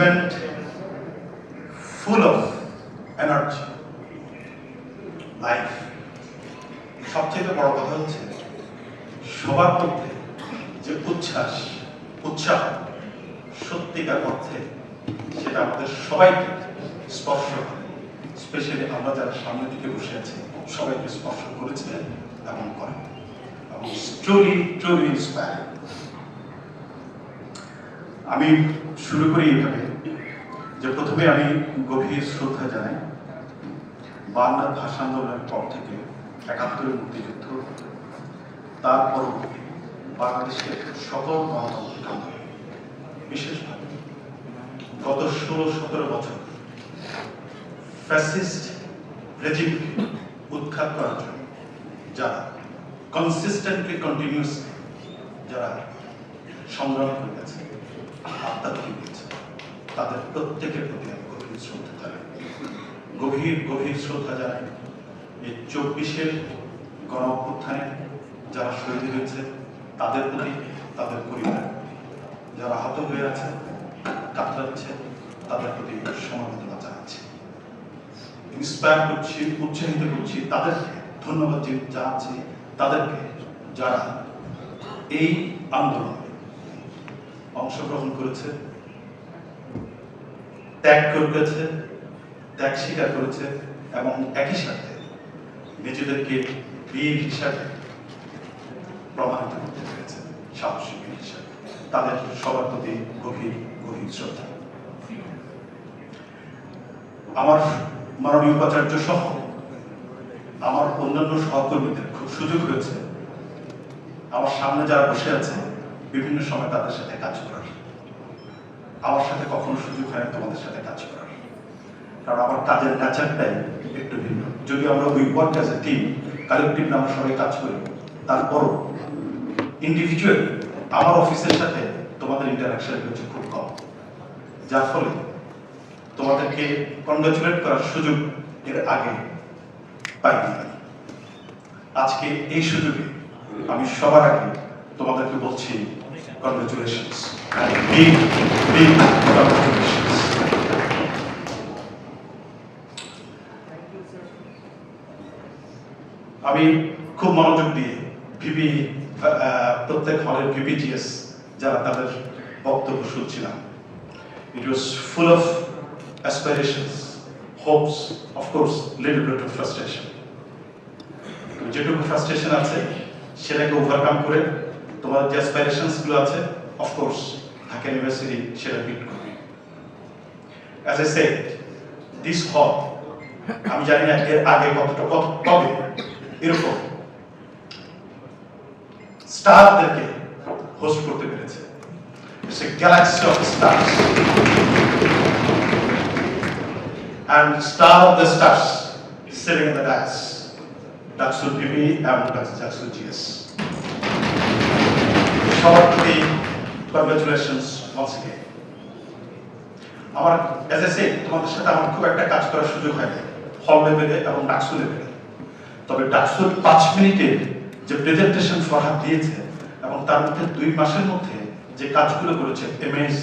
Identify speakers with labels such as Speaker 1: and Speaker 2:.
Speaker 1: event full of energy, life. সবচেয়ে বড় কথা হচ্ছে সবার মধ্যে যে উচ্ছ্বাস উৎসাহ সত্যিকার অর্থে সেটা আমাদের সবাইকে স্পর্শ করে। স্পেশালি আমরা যারা সামনের দিকে বসে আছি সবাইকে স্পর্শ করেছে এবং করে। এবং ট্রুলি ট্রুলি ইন্সপায়ার আমি শুরু করি এইভাবে যে প্রথমে আমি গভীর শ্রদ্ধা জানাই। বাংলা ভাষা আন্দোলনের পর থেকে একাত্তরের মুক্তিযুদ্ধ তার পরবর্তী বাংলাদেশের সকল গণতান্ত্রিক আন্দোলন বিশেষভাবে গত ষোলো সতেরো বছর ফ্যাসিস্ট রেজিমকে উৎখাত করার জন্য যারা কনসিস্টেন্টলি কন্টিনিউস যারা সংগ্রাম করে গেছে। আত্মাত্মিক দিয়েছে তাদের প্রত্যেকের প্রতি আমি গভীর শ্রদ্ধা জানাই। গভীর গভীর শ্রদ্ধা জানাই এই চব্বিশের গণ অভ্যুত্থানে যারা শহীদ হয়েছে, তাদের প্রতি, তাদের পরিবার। যারা আহত হয়ে আছে কাতরাচ্ছে তাদের প্রতি সমবেদনা জানাচ্ছি। ইন্সপায়ার করছি, উৎসাহিত করছি, তাদেরকে ধন্যবাদ জানাচ্ছি, তাদেরকে যারা এই আন্দোলনে অংশগ্রহণ করেছে, ত্যাগ করেছে, ত্যাগ স্বীকার করেছে এবং একই সাথে নিজেদেরকে বীর হিসাবে প্রমাণিত করতে পেরেছে, সাহসী বীর হিসাবে। তাদের সবার প্রতি গভীর গভীর শ্রদ্ধা। আমার মাননীয় উপাচার্য সহ আমার অন্যান্য সহকর্মীদের খুব সুযোগ হয়েছে আমার সামনে যারা বসে আছে বিভিন্ন সময় তাদের সাথে কাজ করার। আমার সাথে কখনো সুযোগ হয় তোমাদের সাথে কাজ করার। কারণ আমার কাজের নেচারটাই একটু ভিন্ন। যদি আমরা we work as a team collective আমরা সবাই কাজ করি, তারপরও ইন্ডিভিজুয়াল আমার অফিসের সাথে তোমাদের ইন্টারাকশন হচ্ছে খুব কম। যার ফলে তোমাদেরকে কংগ্রাচুলেট করার সুযোগ এর আগে পাইনি। আজকে এই সুযোগে আমি সবার আগে তোমাদেরকে বলছি কংগ্রাচুলেশনস বিগ বিগ কংগ্রাচুলেশনস আমি খুব মনোযোগ দিয়ে ভিপি প্রত্যেক হলের ভিপিজিএস যারা তাদের বক্তব্য শুনছিলাম full of aspirations, hopes, of course, little bit of frustration. তো যেটুকু ফ্রাস্ট্রেশন আছে সেটাকে ওভারকাম করে তোমার যে অ্যাসপাইরেশনসগুলো আছে অফকোর্স ঢাকা ইউনিভার্সিটি সেটা বিট করবে অ্যাজ এ সেড দিস হল আমি জানি না এর আগে কতটা, কত, কবে, এরকম স্টারদেরকে হোস্ট করতে পেরেছে It's a galaxy of stars. And star of the stars sitting in the dais. Daksul PP and Daksul GS. প্রতি কংগ্রেচুলেশনস once again. আমার এজ এ তোমাদের সাথে আমার খুব একটা কাজ করার সুযোগ হয় না হল লেভেলে এবং ডাকসু লেভেলে তবে ডাকসুর পাঁচ মিনিটের যে প্রেজেন্টেশন ফরহাদ দিয়েছে এবং তার মধ্যে দুই মাসের মধ্যে যে কাজগুলো করেছে এমএস